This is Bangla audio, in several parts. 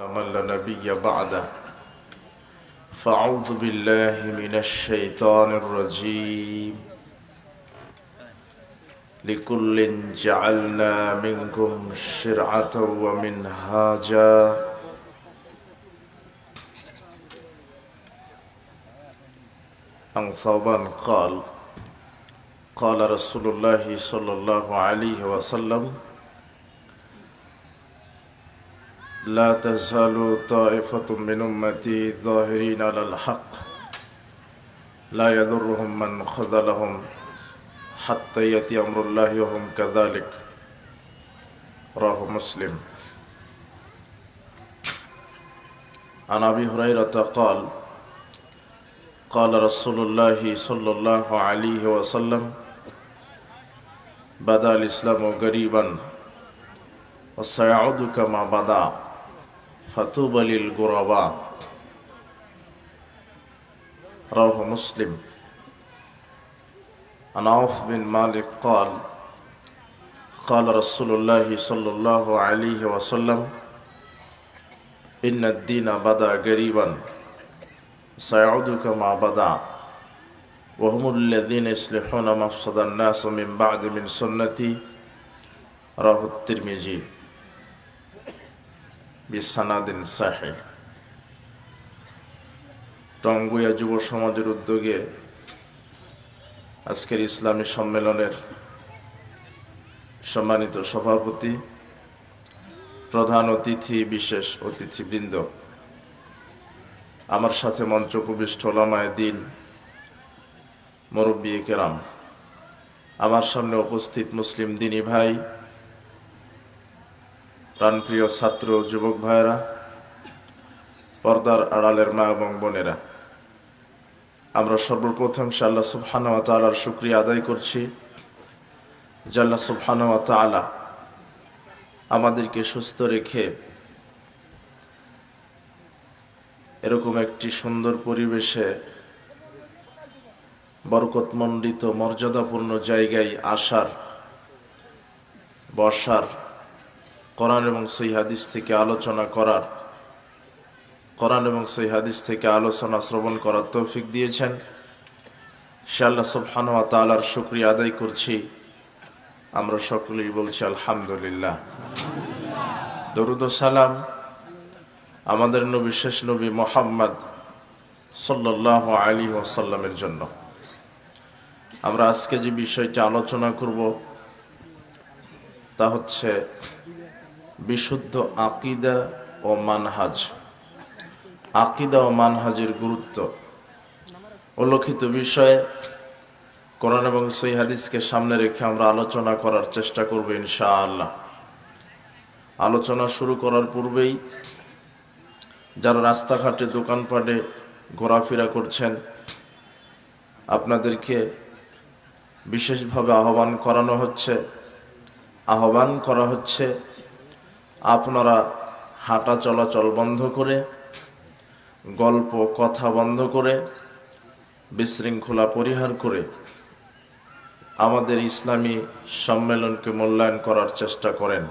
من لا نبي بعده. فأعوذ بالله من الشيطان الرجيم. لكل جعلنا منكم شرعة ومنهاجا. عن ثوبان قال. قال رسول الله صلى الله عليه وسلم لا تزال طائفة من أمتي ظاهرين على الحق. لا يضرهم من خذلهم حتى يأتي أمر الله وهم كذلك. رواه مسلم. عن أبي هريرة قال قال رسول الله صلى الله عليه وسلم بدا الإسلام غريبا وسيعود كما بدا. فطوبى للغرباء. رواه مسلم. عن عوف بن مالك قال قال رسول الله صلى الله عليه وسلم إن الدين بدا قريبا سيعود كما بدا وهم الذين يصلحون مفسد الناس من بعد من سنتي. رواه الترمذي. বিসানাদিন সাহে। টঙ্গুয়া যুব সমাজের উদ্যোগে আজকের ইসলামী সম্মেলনের সম্মানিত সভাপতি, প্রধান অতিথি, বিশেষ অতিথিবৃন্দ, আমার সাথে মঞ্চ উপবিষ্ট লামায় দিন, মুরব্বী কেরাম আমার সামনে উপস্থিত মুসলিম দিনী ভাই প্রাণপ্রিয় ছাত্র, যুবক ভাইয়েরা, পর্দার আড়ালের মা এবং বোনেরা, আমরা সর্বপ্রথম সাল্লা সুবহানা তালার শুক্রিয়া আদায় করছি জাল্লা সুবহানা তালা আমাদেরকে সুস্থ রেখে এরকম একটি সুন্দর পরিবেশে বরকতমণ্ডিত, মর্যাদাপূর্ণ জায়গায় আসার, বসার কোরআন এবং সেই হাদিস থেকে আলোচনা করার, কোরআন এবং সেই হাদিস থেকে আলোচনা শ্রবণ করার তৌফিক দিয়েছেন। সে আল্লাহ সুবহানুয়া তালার শুক্রিয়া আদায় করছি। আমরা সকলেই বলছি আলহামদুলিল্লাহ। দরুদ সালাম আমাদের নবী শেষ নবী মোহাম্মদ সাল্লাহ আলী ওসাল্লামের জন্য। আমরা আজকে যে বিষয়টা আলোচনা করব, তা হচ্ছে বিশুদ্ধ আকিদা ও মানহাজ। আকিদা ও মানহাজের গুরুত্ব। উল্লেখিত বিষয়ে কোরআন এবং সই হাদিসকে সামনে রেখে আমরা আলোচনা করার চেষ্টা করব ইনশাআল্লাহ। আলোচনা শুরু করার পূর্বেই যারা রাস্তাঘাটে, দোকানপাটে ঘোরাফেরা করছেন, আপনাদেরকে বিশেষভাবে আহ্বান করানো হচ্ছে। আহ্বান করা হচ্ছে আপনারা হাঁটা চলাচল বন্ধ করে, গল্প, কথা বন্ধ করে, বিশৃঙ্খলা পরিহার করে আমাদের ইসলামী সম্মেলনকে মূল্যায়ন করার চেষ্টা করেন।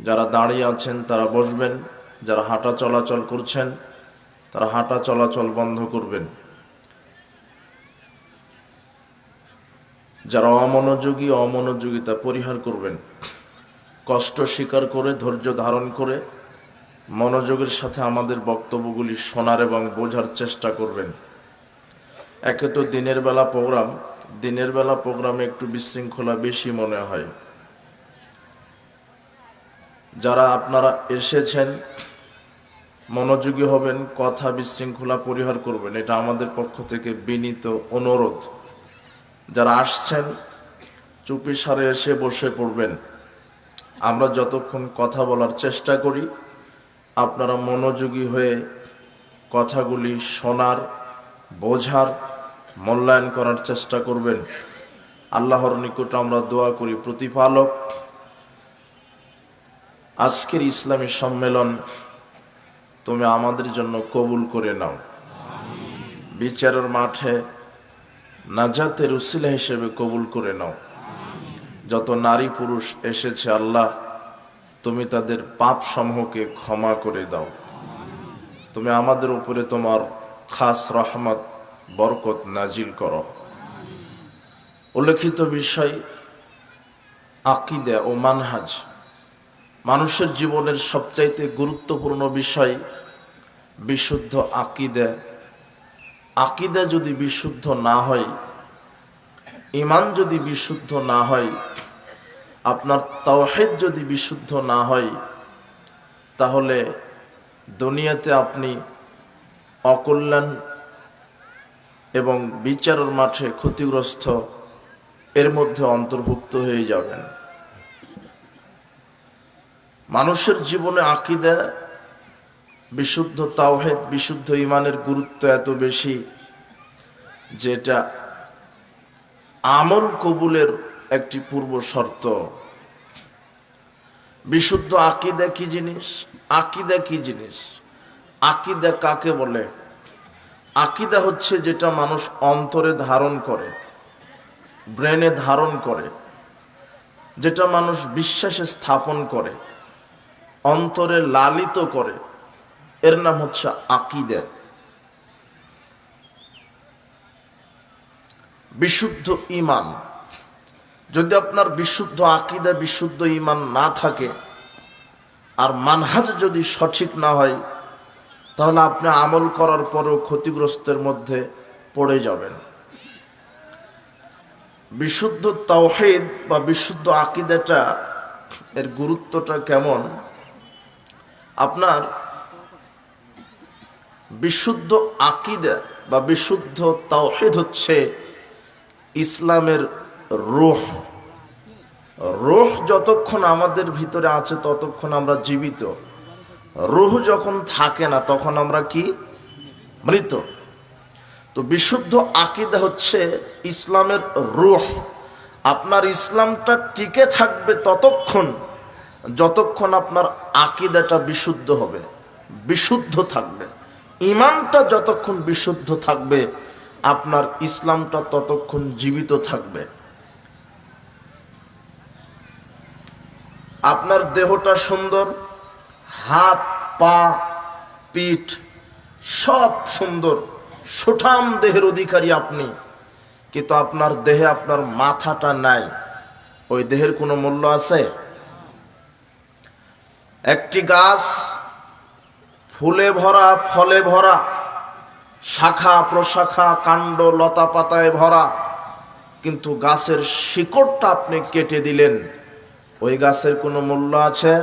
যারা দাঁড়িয়ে আছেন, তারা বসবেন। যারা হাঁটা চলাচল করছেন, তারা হাঁটা চলাচল বন্ধ করবেন। যারা অমনোযোগী, অমনোযোগিতা পরিহার করবেন। কষ্ট স্বীকার করে, ধৈর্য ধারণ করে মনোযোগের সাথে আমাদের বক্তব্যগুলি শোনার এবং বোঝার চেষ্টা করবেন। একে তো দিনের বেলা প্রোগ্রাম, দিনের বেলা প্রোগ্রামে একটু বিশৃঙ্খলা বেশি মনে হয়। যারা আপনারা এসেছেন, মনোযোগী হবেন, কথা বিশৃঙ্খলা পরিহার করবেন, এটা আমাদের পক্ষ থেকে বিনীত অনুরোধ। যারা আসছেন, চুপি সারে এসে বসে পড়বেন। আমরা যতক্ষণ কথা বলার চেষ্টা করি, আপনারা মনোযোগী হয়ে কথাগুলি শোনার, বোঝার, মূল্যায়ন করার চেষ্টা করবেন। আল্লাহর নিকট আমরা দোয়া করি, প্রতিপালক। আজকের ইসলামী সম্মেলন তুমি আমাদের জন্য কবুল করে নাও। বিচারের মাঠে নাজাতের উসিলা হিসেবে কবুল করে নাও। যত নারী পুরুষ এসেছে আল্লাহ, তুমি তাদের পাপ সমূহকে ক্ষমা করে দাও। তুমি আমাদের উপরে তোমার খাস রহমত, বরকত নাজিল করো। উল্লেখিত বিষয় আকিদা ও মানহাজ। মানুষের জীবনের সবচাইতে গুরুত্বপূর্ণ বিষয় বিশুদ্ধ আকিদা। আকিদা যদি বিশুদ্ধ না হয় ইমান যদি বিশুদ্ধ না হয়, আপনার তাওহেদ যদি বিশুদ্ধ না হয়, তাহলে দুনিয়াতে আপনি অকল্যাণ এবং বিচারের মাঠে ক্ষতিগ্রস্ত এর মধ্যে অন্তর্ভুক্ত হয়ে যাবেন। মানুষের জীবনে আকিদা বিশুদ্ধ তাওহেদ, বিশুদ্ধ ইমানের গুরুত্ব এত বেশি, যেটা আমল কবুলের একটি পূর্ব শর্ত। বিশুদ্ধ আকিদা কি জিনিস? আকিদা কি জিনিস? আকিদা কাকে বলে? আকিদা হচ্ছে যেটা মানুষ অন্তরে ধারণ করে, ব্রেনে ধারণ করে, যেটা মানুষ বিশ্বাসে স্থাপন করে, অন্তরে লালিত করে। এর নাম হচ্ছে আকিদা। বিশুদ্ধ ইমান যদি আপনার বিশুদ্ধ আকিদা, বিশুদ্ধ ইমান না থাকে, আর মানহাজ যদি সঠিক না হয়, তাহলে আপনি আমল করার পরেও ক্ষতিগ্রস্তের মধ্যে পড়ে যাবেন। বিশুদ্ধ তাওহেদ বা বিশুদ্ধ আকিদাটা, এর গুরুত্বটা কেমন? আপনার বিশুদ্ধ আকিদা বা বিশুদ্ধ তাওহেদ হচ্ছে ইসলামের রোহ। রোহ যতক্ষণ আমাদের ভিতরে আছে, ততক্ষণ আমরা জীবিত। রুহ যখন থাকে না, তখন আমরা কি? মৃত। তো বিশুদ্ধ আকিদা হচ্ছে ইসলামের রুহ। আপনার ইসলামটা টিকে থাকবে ততক্ষণ, যতক্ষণ আপনার আকিদাটা বিশুদ্ধ হবে, বিশুদ্ধ থাকবে। ইমানটা যতক্ষণ বিশুদ্ধ থাকবে আপনার ইসলামটা ততক্ষণ জীবিত থাকবে। আপনার দেহটা সুন্দর, হাত, পা, পিঠ সব সুন্দর। সুঠাম দেহের অধিকারী আপনি, কিন্তু আপনার দেহে আপনার মাথাটা নাই। ওই দেহের কোনো মূল্য আছে? একটি গাছ ফুলে ভরা, ফলে ভরা শাখা, প্রশাখা, কাণ্ড লতা পাতায় ভরা। কিন্তু গাছের শিকড়টা আপনি কেটে দিলেন। ওই গাছের কোনো মূল্য আছে?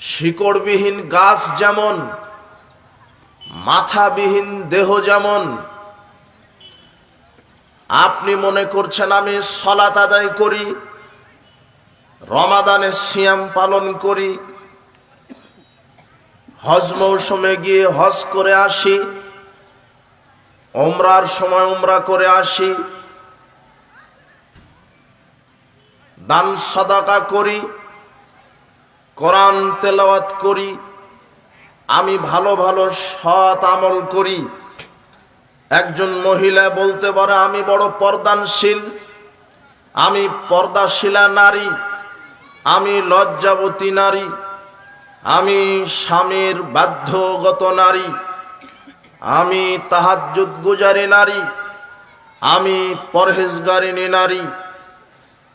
শিকড়বিহীন গাছ যেমন, মাথাবিহীন দেহ যেমন, আপনি মনে করছেন আমি সলাত আদায় করি রমাদানে সিয়াম পালন করি হজ মৌসুমে গিয়ে হজ করে আসি ওমরার সময় ওমরা করে আসি, দান সদাকা করি, কোরআন তেলাওয়াত করি, আমি ভালো ভালো সৎ আমল করি। একজন মহিলা বলতে পারে, আমি বড় পর্দানশীল, আমি পর্দাশীলা নারী, আমি লজ্জাবতী নারী আমি স্বামীর বাধ্যগত নারী। আমি তাহাজ্জুদ গুজারি নারী। আমি পরহেজগারিনী নারী।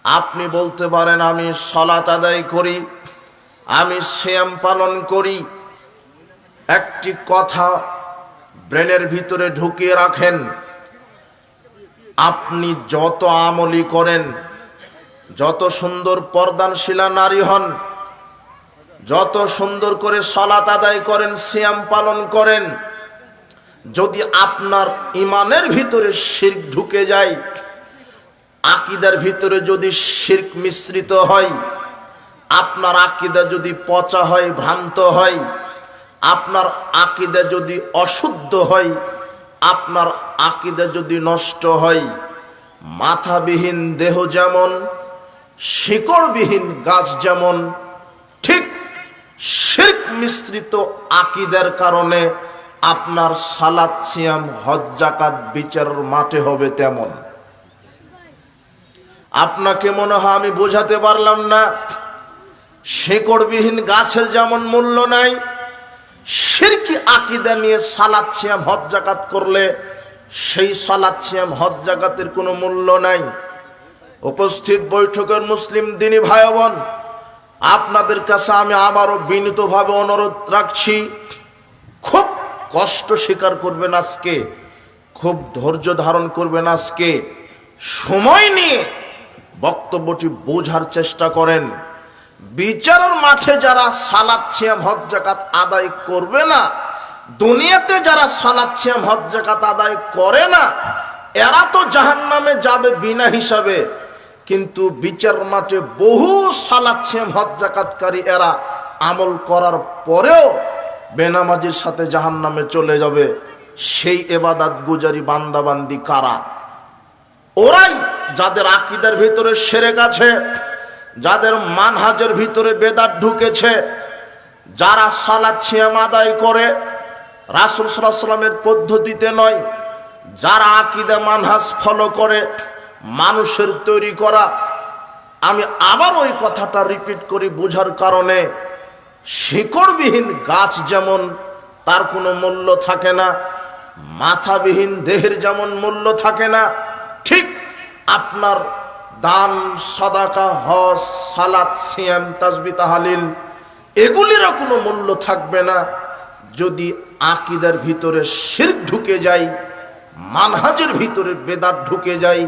আপনি বলতে পারেন, আমি সলাত আদায় করি, আমি শ্যাম পালন করি। একটি কথা ব্রেনের ভিতরে ঢুকিয়ে রাখেন, আপনি যত আমলি করেন, যত সুন্দর পর্দানশীলা নারী হন যত সুন্দর করে সলাত আদায় করেন শ্যাম পালন করেন, যদি আপনার ইমানের ভিতরে শির্ক ঢুকে যায়, আকিদার ভিতরে যদি শির্ক মিশ্রিত হয়, আপনার আকিদা যদি পচা হয়, ভ্রান্ত হয়, আপনার আকিদা যদি অশুদ্ধ হয়, আপনার আকিদা যদি নষ্ট হয়, মাথাবিহীন দেহ যেমন, শিকড়বিহীন গাছ যেমন, ঠিক শির্ক মিশ্রিত আকিদার কারণে আপনার সালাদ সিয়াম, হজ জাকাত বিচারের মাঠে হবে তেমন। আপনাকে মনে হয় আমি বোঝাতে পারলাম না, শেকড়বিহীন গাছের যেমন মূল্য নাই সিরকি আকিদা নিয়ে সালাদ ছিয়াম হজ জাকাত করলে সেই সালাদ ছিয়াম হজ জাকাতের কোনো মূল্য নাই। উপস্থিত বৈঠকের মুসলিম দিনী ভাই বোন আপনাদের কাছে আমি আবারও বিনীতভাবে অনুরোধ রাখছি, খুব কষ্ট স্বীকার করবেন আজকে, খুব ধৈর্য ধারণ করবেন আজকে। সময় নিয়ে বক্তব্যটি বোঝার চেষ্টা করেন। বিচারের মাঠে যারা সালাদ ছিয়াম হজ জাকাত আদায় করবে না, দুনিয়াতে যারা সালাদ ছিয়াম হজ জাকাত আদায় করে না, এরা তো জাহান নামে যাবে বিনা হিসাবে। কিন্তু বিচার মাঠে বহু সালাদ ছিয়াম হজ জাকাতকারী এরা আমল করার পরেও বেনামাজির সাথে জাহান নামে চলে যাবে। সেই এবাদাত গুজারি বান্দাবান্দি কারা? ওরাই যাদের আকিদার ভিতরে সেরে গেছে যাদের মানহাজের ভিতরে বেদাত ঢুকেছে, যারা সালাদ ছিয়াম আদায় করে, রাসুল সাল্লামের পদ্ধতিতে নয়, যারা আকিদা মানহাজ ফলো করে মানুষের তৈরি করা। আমি আবার ওই কথাটা রিপিট করি বোঝার কারণে, শিকড়বিহীন গাছ যেমন তার কোনো মূল্য থাকে না, মাথাবিহীন দেহের যেমন মূল্য থাকে না, ঠিক আপনার দান, সদাকা, হজ, সালাত, সিয়াম, তাজবি, তাহালিল, এগুলিরও কোনো মূল্য থাকবে না। যদি আকিদার ভিতরে শির ঢুকে যায়, মানহাজের ভিতরে বেদাত ঢুকে যায়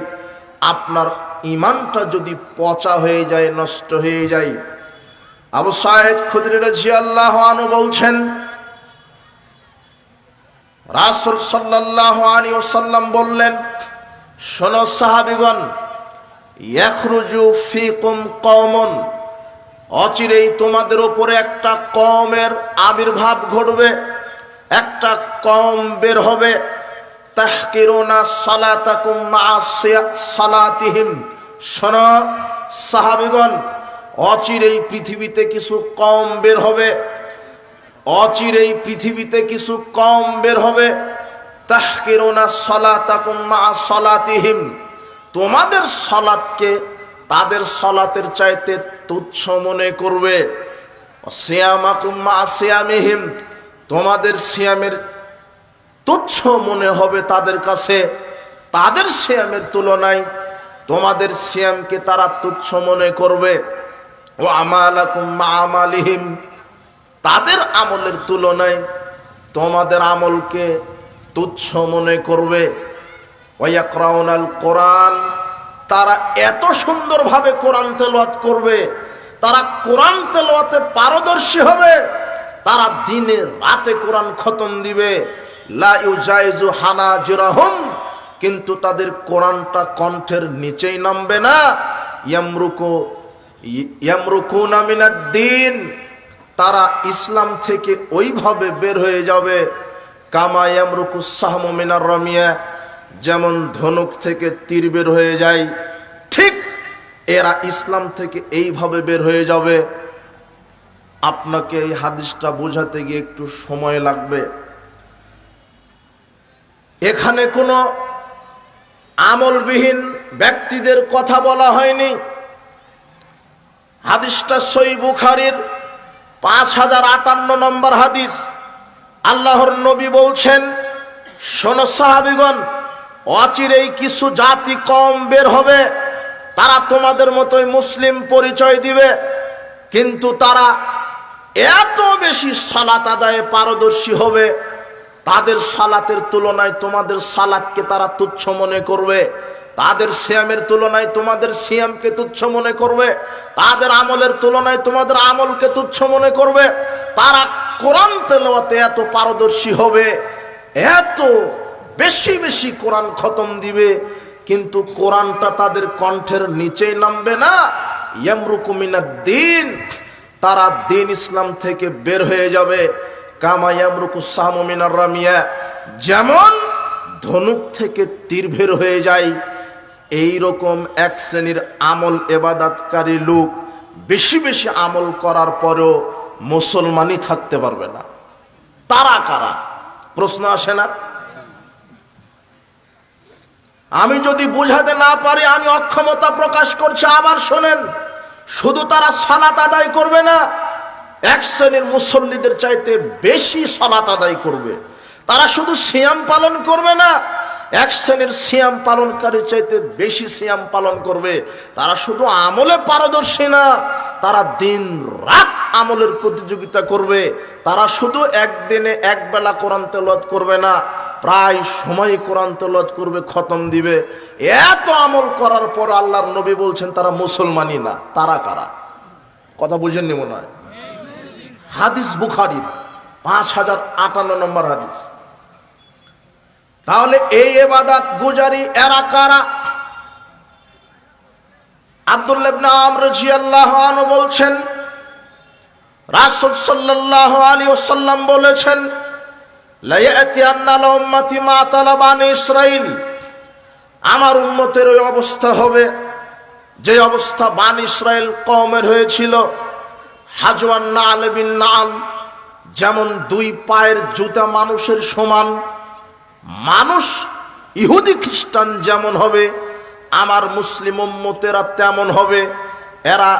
আপনার ইমানটা যদি পচা হয়ে যায়, নষ্ট হয়ে যায়। আবু সাহেদ খুদরি রাজি আল্লাহ আনু বলছেন, রাসুল সাল্লাহ আলী ওসাল্লাম বললেন, শোনো সাহাবিগণ, ইয়াখরুজু ফিকুম কমন অচিরেই তোমাদের ওপরে একটা কমের আবির্ভাব ঘটবে, একটা কম বের হবে। তাহকিরুনা সালাতাকুম মা সালাতিহিম। শোনো, সাহাবিগণ অচিরেই পৃথিবীতে কিছু কম বের হবে। অচিরেই পৃথিবীতে কিছু কম বের হবে। তাহকিরুনা সালাতাকুম মা সালাতিহিম তোমাদের সলাৎকে তাদের সলাতের চাইতে তুচ্ছ মনে করবে। সিয়ামিহিম তোমাদের সিয়ামের তুচ্ছ মনে হবে তাদের কাছে। তাদের সিয়ামের তুলনায় তোমাদের সিয়ামকে তারা তুচ্ছ মনে করবে। ও আমালিহিম। তাদের আমলের তুলনায় তোমাদের আমলকে তুচ্ছ মনে করবে। ওয়াকরাউনাল কোরআন, তারা এত সুন্দরভাবে কোরআন তেলাওয়াত করবে। তারা কোরআন তেলাওয়াতে পারদর্শী হবে। তারা দিনে রাতে কোরআন খতম দিবে। লা ইউজাইজু হানা জিরাহুম কিন্তু তাদের কোরআনটা কণ্ঠের নিচেই নামবে না। ইয়ামরুকু, ইয়ামরুকুনা মিনাদ্দিন, তারা ইসলাম থেকে ওইভাবে বের হয়ে যাবে। কামা ইয়ামরুকু সাহমু মিনার রমিয়া, যেমন ধনুক থেকে তীর বের হয়ে যায়, ঠিক এরা ইসলাম থেকে এইভাবে বের হয়ে যাবে। আপনাকে এই হাদিসটা বোঝাতে গিয়ে একটু সময় লাগবে। এখানে কোনো আমলবিহীন ব্যক্তিদের কথা বলা হয়নি। হাদিসটা সই বুখারির পাঁচ হাজার আটান্ন নম্বর হাদিস। আল্লাহর নবী বলছেন, শোনো সাহাবিগণ, অচিরেই কিছু জাতি কম বের হবে, তারা তোমাদের মতোই মুসলিম পরিচয় দিবে, কিন্তু তারা এত বেশি সালাত আদায়ে পারদর্শী হবে তাদের সালাতের তুলনায় তোমাদের সালাতকে তারা তুচ্ছ মনে করবে। তাদের সিয়ামের তুলনায় তোমাদের সিয়ামকে তুচ্ছ মনে করবে। তাদের আমলের তুলনায় তোমাদের আমলকে তুচ্ছ মনে করবে। তারা কোরআন তেলাওয়াতে এত পারদর্শী হবে, এত বেশি বেশি কোরআন খতম দিবে, কিন্তু কোরআনটা তাদের কণ্ঠের নিচেই নামবে না। ইয়ামরুকুমিনা দিন তারা দিন ইসলাম থেকে বের হয়ে যাবে। যেমন ধনুক থেকে তীর বের হয়ে যায় এই রকম এক শ্রেণির আমল এবাদাতকারী লোক বেশি বেশি আমল করার পরেও মুসলমানই থাকতে পারবে না। তারা কারা? প্রশ্ন আসে না? আমি যদি বুঝাতে না পারি, আমি অক্ষমতা প্রকাশ করছি, আবার শোনেন, শুধু তারা সালাত আদায় করবে না এক শ্রেণির মুসল্লিদের চাইতে বেশি সালাত আদায় করবে। তারা শুধু সিয়াম পালন করবে না, এক শ্রেণির সিয়াম পালনকারীর চাইতে বেশি সিয়াম পালন করবে। তারা শুধু আমলে পারদর্শী না, তারা দিন রাত আমলের প্রতিযোগিতা করবে। তারা শুধু একদিনে এক বেলা কোরআন তেলত করবে না, প্রায় সময় কোরআন তেলত করবে, খতম দিবে। এত আমল করার পর আল্লাহর নবী বলছেন, তারা মুসলমানই না, তারা কারা? কথা বুঝেননি মনে হয়? হাদিস বুখারির পাঁচ হাজার আটান্ন নম্বর হাদিস। তাহলে এই এবাদাত গুজারি এরা কারা? আব্দুল্লাবনা আল্লাহ বলছেন আলী বলেছেন ইসরাইল আমার উম্মতের ওই অবস্থা হবে, যে অবস্থা বান ইসরায়েল কমের হয়েছিল। হাজওয়ান নাল বিন নাল, যেমন দুই পায়ের জুতা মানুষের সমান, মানুষ ইহুদি খ্রিস্টান যেমন হবে, আমার মুসলিম উম্মতেরা তেমন হবে, এরা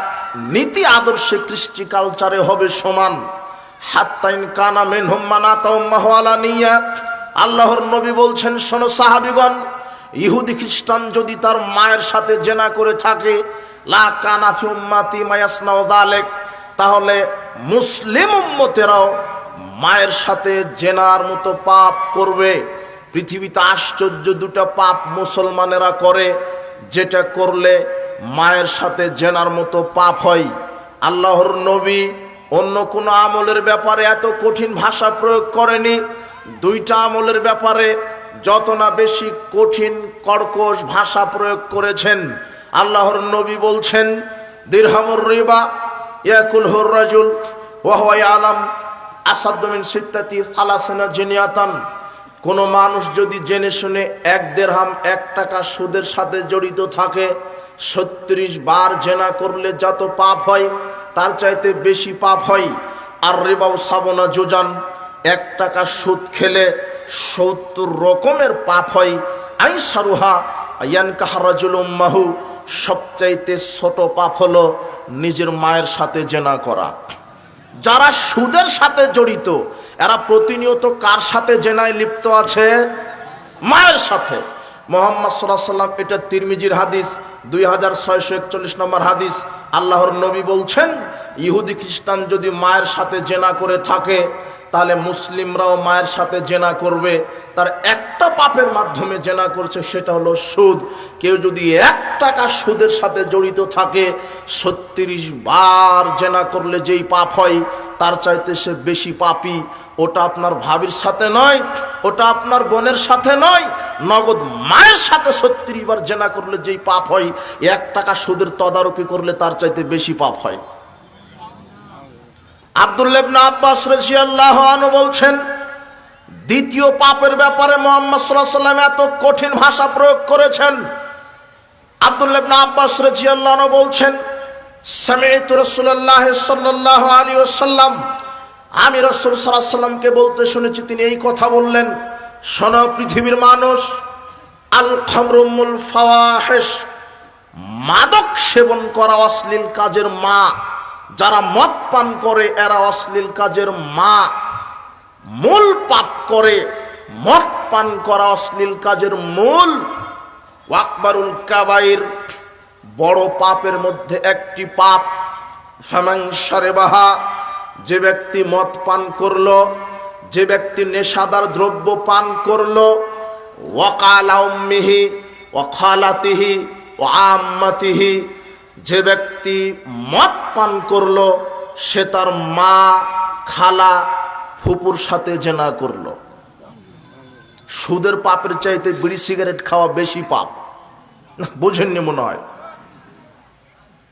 নীতি আদর্শে কৃষ্টি কালচারে হবে সমান। হাত্তাইন কানা মেনহুম মানাতা নিয়া আল্লাহর নবী বলছেন, শোনো সাহাবিগণ, ইহুদি খ্রিস্টান যদি তার মায়ের সাথে জেনা করে থাকে, লা কানাফি উম্মাতি মায়াসনাও দালেক তাহলে মুসলিম উম্মতেরাও মায়ের সাথে জেনার মতো পাপ করবে। পৃথিবীতে আশ্চর্য দুটো পাপ মুসলমানেরা করে, যেটা করলে মায়ের সাথে জেনার মতো পাপ হয়। আল্লাহর নবী অন্য কোনো আমলের ব্যাপারে এত কঠিন ভাষা প্রয়োগ করেনি। দুইটা আমলের ব্যাপারে যত না বেশি কঠিন কর্কশ ভাষা প্রয়োগ করেছেন। আল্লাহর নবী বলছেন, দিরহামুর রিবা ইয়াকুল হর রাজুল ওয়াহাই আলম আসাদ্দমিন সিত্তাতি সালাসেনা জিনিয়াতান। কোনো মানুষ যদি জেনে শুনে এক দেড়হাম, এক টাকা সুদের সাথে জড়িত থাকে, ছত্রিশ বার জেনা করলে যত পাপ হয়, তার চাইতে বেশি পাপ হয়। আর রেবাও সাবনা যোজান এক টাকা সুদ খেলে সত্তর রকমের পাপ হয়। আই সারুহা ইয়ান কাহারাজুল উম্মাহু সবচাইতে ছোট পাপ হলো নিজের মায়ের সাথে জেনা করা। যারা সুদের সাথে জড়িত, এরা প্রতিনিয়ত কার সাথে জেনায় লিপ্ত আছে? মায়ের সাথে। মোহাম্মদ সাল্লাহ সাল্লাম এটা তিরমিজির হাদিস, দুই হাজার ছয়শো একচল্লিশ নম্বর হাদিস। আল্লাহর নবী বলছেন, ইহুদি খ্রিস্টান যদি মায়ের সাথে জেনা করে থাকে তাহলে মুসলিমরাও মায়ের সাথে জেনা করবে। তার একটা পাপের মাধ্যমে জেনা করছে, সেটা হলো সুদ। কেউ যদি এক টাকা সুদের সাথে জড়িত থাকে, ছত্রিশ বার জেনা করলে যেই পাপ হয়, তার চাইতে সে বেশি পাপি। ওটা আপনার ভাবির সাথে নয়, ওটা আপনার বোনের সাথে নয়, নগদ মায়ের সাথে সত্তর বার জেনা করলে যেই পাপ হয়, এক টাকা সুদের তদারকি করলে তার চাইতে বেশি পাপ হয়। আবদুল্লেবনা আব্বাস রাজিয়াল্লাহ আনু বলছেন, দ্বিতীয় পাপের ব্যাপারে মোহাম্মদ সাল্লাহ সাল্লাম এত কঠিন ভাষা প্রয়োগ করেছেন। আবদুল্লেবনা আব্বাস রাজিয়াল্লাহ আনু বলছেন, সামিত রসুল্লাহ সাল্লাহ আলী ওসাল্লাম আমি রসুল সাল্লাহ সাল্লামকে বলতে শুনেছি, তিনি এই কথা বললেন, শোন পৃথিবীর মানুষ আল খমরুমুল ফাওয়াহেশ মাদক সেবন করা অশ্লীল কাজের মা। যারা মদ পান করে, এরা অশ্লীল কাজের মা। মূল পাপ করে, মদ পান করা অশ্লীল কাজের মূল। ওয়াকবারুল কাবাইর, বড় পাপের মধ্যে একটি পাপ। ফেমাংসারে বাহা যে ব্যক্তি মদ পান করল, যে ব্যক্তি নেশাদার দ্রব্য পান করল ওয়াকালাউমিহি ওয়াখালাতিহি ও আম্মাতিহি যে ব্যক্তি মদ পান করল, সে তার মা, খালা, ফুপুর সাথে জেনা করল। সুদের পাপের চাইতে বিড়ি সিগারেট খাওয়া বেশি পাপ। বোঝেননি মনে হয়?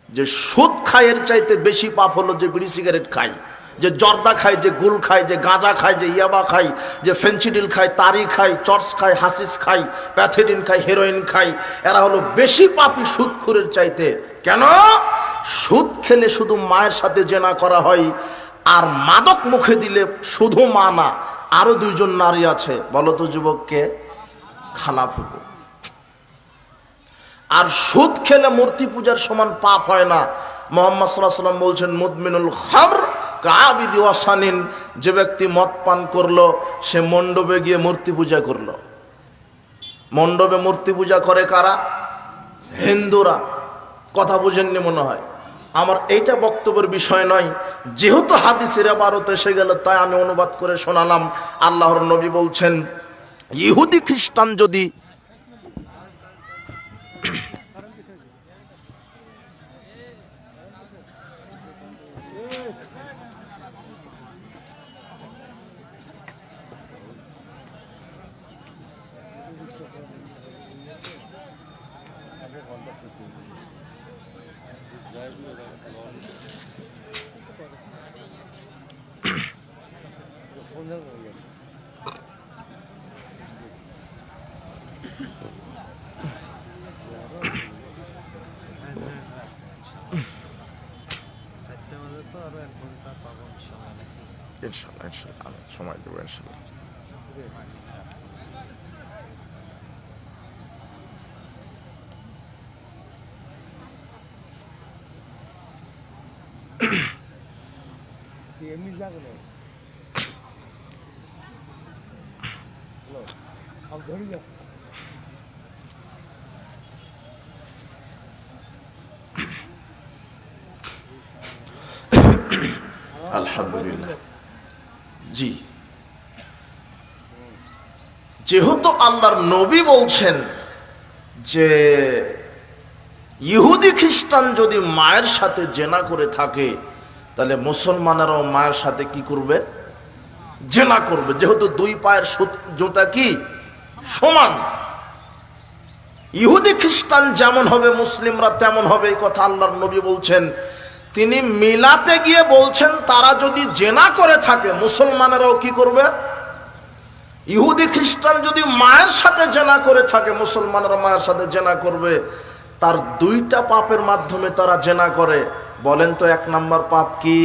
যে সুদ খায়ের চাইতে বেশি পাপ হলো যে বিড়ি সিগারেট খাই যে জর্দা খায়, যে গুল খায়, যে গাঁজা খায়, যে ইয়াবা খায়, যে ফেন্সিডিল খায় তারি খায়, চর্চ খায়, হাসিস খায়, প্যাথেডিন খায়, হেরোইন খায়, এরা হলো বেশি পাপি সুদখুরের চাইতে কেন? সুদ খেলে শুধু মায়ের সাথে জেনা করা হয়, আর মাদক মুখে দিলে শুধু মা না, আরও দুইজন নারী আছে। বলো তো যুবককে খালা ফুপু। আর সুদ খেলে মূর্তি পূজার সমান পাপ হয় না। মোহাম্মদ সাল্লাহ সাল্লাম বলছেন, মুদমিনুল খামর কাবিদি ওয়াসানিন। যে ব্যক্তি মদ পান করল, সে মণ্ডপে গিয়ে মূর্তি পূজা করল। মণ্ডপে মূর্তি পূজা করে কারা? হিন্দুরা। কথা বুঝেননি মনে হয়। আমার এইটা বক্তব্যের বিষয় নয়, যেহেতু হাদিসের আবারত এসে গেল, তাই আমি অনুবাদ করে শোনালাম। আল্লাহর নবী বলছেন, ইহুদি খ্রিস্টান যদি চারটে বাজে তো আরও এক ঘণ্টা পাবো সময় নাকি ইনশাল্লাহ ইনশাল্লাহ আমি সময় দেবো ইনশাল্লাহ এমনি যাবে না হ্যালো আমি ধরি যা আলহামদুলিল্লাহ জি যেহেতু আল্লাহর নবী বলছেন যে ইহুদি খ্রিস্টান যদি মায়ের সাথে জেনা করে থাকে, তাহলে মুসলমানেরাও মায়ের সাথে কি করবে? জেনা করবে। যেহেতু দুই পায়ের জুতা কি? সমান। ইহুদি খ্রিস্টান যেমন হবে, মুসলিমরা তেমন হবে, এই কথা আল্লাহর নবী বলছেন। তিনি মিলাতে গিয়ে বলছেন, তারা যদি জেনা করে থাকে, মুসলমানেরাও কি করবে? ইহুদি খ্রিস্টান যদি মায়ের সাথে জেনা করে থাকে, মুসলমানরা মায়ের সাথে জেনা করবে, তার দুইটা পাপের মাধ্যমে তারা জেনা করে। বলেন তো এক নম্বর পাপ কি?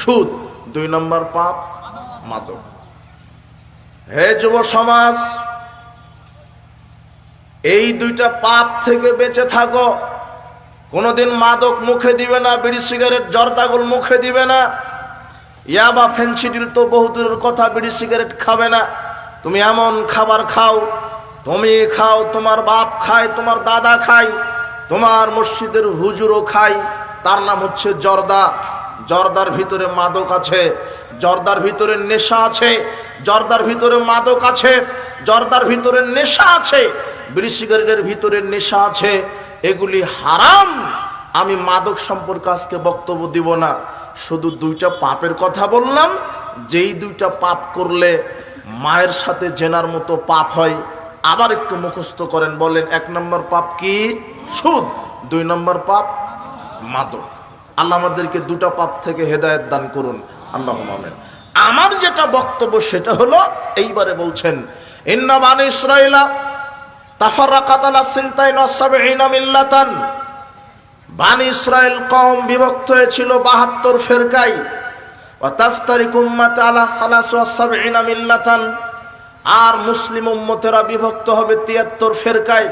সুদ। দুই নম্বর পাপ, মাদক। হে যুব সমাজ, এই দুইটা পাপ থেকে বেঁচে থাকো। কোনোদিন মাদক মুখে দিবে না, বিড়ি সিগারেট জর্দাগুল মুখে দিবে না। ইয়াবা ফেন্সিডিল তো বহুদূরের কথা, বিড়ি সিগারেট খাবে না। তুমি এমন খাবার খাও, তুমি খাও, তোমার বাপ খায়, তোমার দাদা খায়, তোমার মসজিদের হুজুরও খায়। তার নাম হচ্ছে জর্দা। জর্দার ভিতরে মাদক আছে, জর্দার ভিতরে নেশা আছে, জর্দার ভিতরে মাদক আছে, জর্দার ভিতরে নেশা আছে বিড়ি সিগারেটের ভিতরে নেশা আছে। এগুলি হারাম। আমি মাদক সম্পর্কে আজকে বক্তব্য দিব না। শুধু দুইটা পাপের কথা বললাম। যেই দুইটা পাপ করলে মায়ের সাথে জেনার মতো পাপ হয়, আবার একটু মুখস্থ করেন, বলেন, এক নম্বর পাপ কি? সুদ। দুই নম্বর পাপ, মাদক। আল্লাহ আমাদেরকে দুটা পাপ থেকে হেদায়েত দান করুন। আল্লাহ আমেন। আমার যেটা বক্তব্য সেটা হলো, এইবারে বলছেন, ইন্না বানি ইসরাইলা বানি ইসরায়েল কম বিভক্ত হয়েছিল বাহাত্তর ফেরকাই সালাস আর মুসলিম উম্মতেরা বিভক্ত হবে তিয়াত্তর ফেরকায়।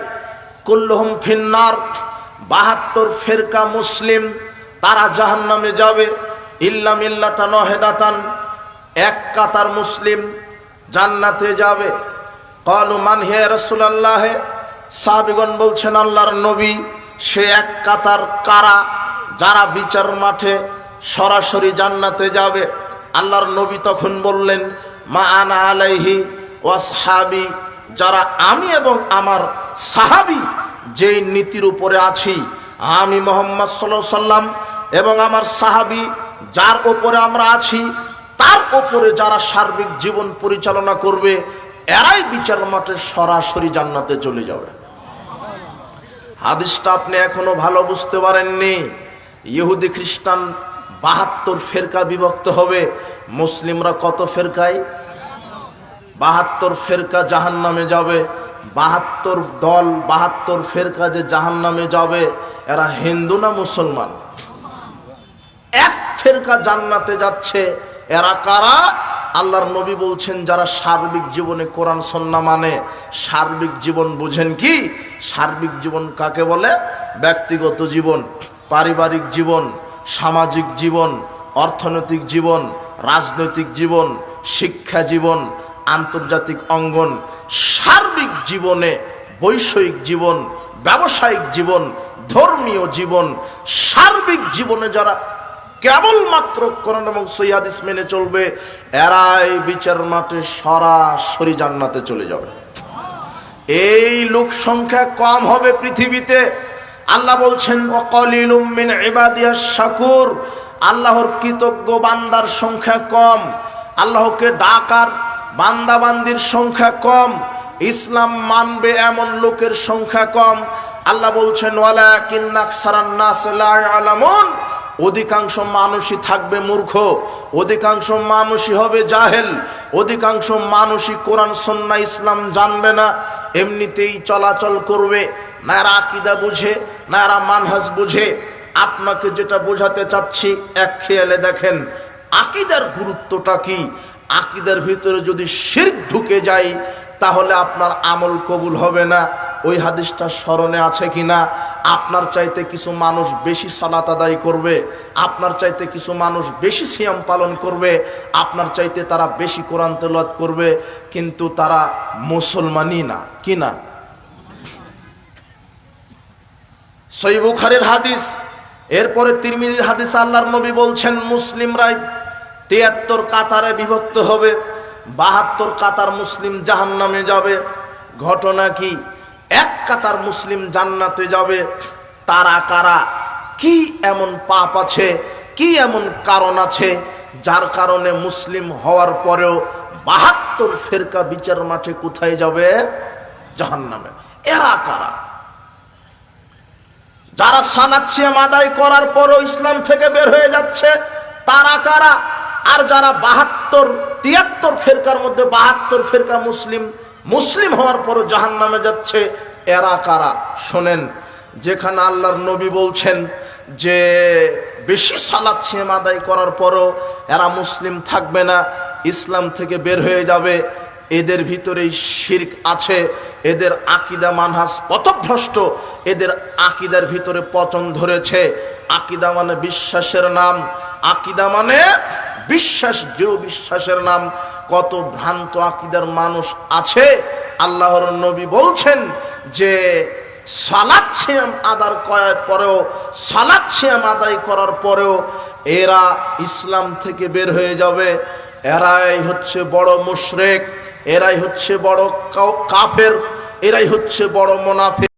কুল্লুহুম ফিন্নার, বাহাত্তর ফেরকা মুসলিম, তারা জাহান্নামে যাবে। ইল্লা মিল্লাতান হেদাতান এক কাতার মুসলিম জান্নাতে যাবে। কলু মান হে রসুল্লাহ সাহাবিগণ বলছেন, আল্লাহর নবী সে এক কাতার কারা যারা বিচার মাঠে সরাসরি জান্নাতে যাবে। আল্লাহর নবী তখন বললেন, মা আনা আলাইহি ওয়াসহাবি যারা আমি এবং আমার সাহাবি যেই নীতির উপরে আছি, আমি মোহাম্মদ সাল্লাহ সাল্লাম এবং আমার সাহাবি যার ওপরে আমরা আছি, তার ওপরে যারা সার্বিক জীবন পরিচালনা করবে, এরাই বিচার মাঠে সরাসরি জান্নাতে চলে যাবে। হাদিসটা আপনি এখনও ভালো বুঝতে পারেননি। ইহুদি খ্রিস্টান বাহাত্তর ফেরকা বিভক্ত হবে। মুসলিমরা কত ফেরকায়? বাহাত্তর ফেরকা জাহান নামে যাবে। বাহাত্তর দল, বাহাত্তর ফেরকা যে জাহান নামে যাবে, এরা হিন্দু না মুসলমান? এক ফেরকা জান্নাতে যাচ্ছে, এরা কারা? আল্লাহর নবী বলছেন, যারা সার্বিক জীবনে কোরআন, সন্না মানে সার্বিক জীবন বুঝেন কি? সার্বিক জীবন কাকে বলে? ব্যক্তিগত জীবন, পারিবারিক জীবন সামাজিক জীবন, অর্থনৈতিক জীবন, রাজনৈতিক জীবন, শিক্ষা জীবন, আন্তর্জাতিক অঙ্গন, সার্বিক জীবনে বৈষয়িক জীবন, ব্যবসায়িক জীবন, ধর্মীয় জীবন, সার্বিক জীবনে যারা কেবলমাত্র কোরআন এবং সৈয়াদিস মেনে চলবে, এরাই বিচার মাঠে সরাসরি জান্নাতে চলে যাবে। এই লোক সংখ্যা কম হবে পৃথিবীতে আল্লাহ বলছেন মিন শাকুর আল্লাহর কৃতজ্ঞ বান্দার সংখ্যা কম, আল্লাহকে ডাকার বান্দাবান্দির সংখ্যা কম, ইসলাম মানবে এমন লোকের সংখ্যা কম। আল্লাহ বলছেন ওয়ালা কিন্নাক লা অধিকাংশ মানুষই থাকবে মূর্খ, অধিকাংশ মানুষই হবে জাহেল, অধিকাংশ মানুষই কোরআন সন্না ইসলাম জানবে না, এমনিতেই চলাচল করবে। না এরা আকিদা বুঝে না এরা মানহাজ বুঝে। আপনাকে যেটা বোঝাতে চাচ্ছি, এক খেয়ালে দেখেন, আকিদার গুরুত্বটা কি? আকিদার ভিতরে যদি শির্ক ঢুকে যায়, তাহলে আপনার আমল কবুল হবে না। ওই হাদিসটা স্মরণে আছে কিনা? আপনার চাইতে কিছু মানুষ বেশি সালাত আদায় করবে, আপনার চাইতে কিছু মানুষ বেশি সিয়াম পালন করবে, আপনার চাইতে তারা বেশি কোরআন তেলাওয়াত করবে, কিন্তু তারা মুসলমানই না। কি না? সৈবুখারের হাদিস, এরপরে তিরমিজির হাদিস আল্লাহর নবী বলছেন মুসলিমরাই তিয়াত্তর কাতারে বিভক্ত হবে, বাহাত্তর কাতার মুসলিম জাহান্নামে যাবে। ঘটনা কি? এক কাতার মুসলিম জান্নাতে যাবে, তারা কারা? কি এমন পাপ আছে? কি এমন কারণ আছে? যার কারণে মুসলিম হওয়ার পরেও বাহাত্তর ফেরকা বিচার মাঠে কোথায় যাবে? জাহান্নামে। এরা কারা? যারা সানাত সিয়াম আদায় করার পরও ইসলাম থেকে বের হয়ে যাচ্ছে, তারা কারা? আর যারা বাহাত্তর, তিয়াত্তর ফেরকার মধ্যে বাহাত্তর ফেরকা মুসলিম মুসলিম হওয়ার পরও জাহান নামে যাচ্ছে, এরা কারা? শোনেন, যেখানে আল্লাহর নবী বলছেন যে, বেশি সালাদ সিয়াম আদায় করার পরও এরা মুসলিম থাকবে না, ইসলাম থেকে বের হয়ে যাবে, এদের ভিতরেই শির্ক আছে এদের আকিদা মানহাস পথভ্রষ্ট। এদের আকিদার ভিতরে পচন ধরেছে। আকিদা মানে বিশ্বাসের নাম। আকিদা মানে বিশ্বাস, দৃঢ় বিশ্বাসের নাম। কত ভ্রান্ত আকিদার মানুষ আছে। আল্লাহর নবী বলছেন যে সালাদ সিয়াম আদার করার পরেও সালাদ সিয়াম আদায় করার পরেও এরা ইসলাম থেকে বের হয়ে যাবে। এরাই হচ্ছে বড় মুশরেক। এরাই হচ্ছে বড় কাফের এরাই হচ্ছে বড় মোনাফে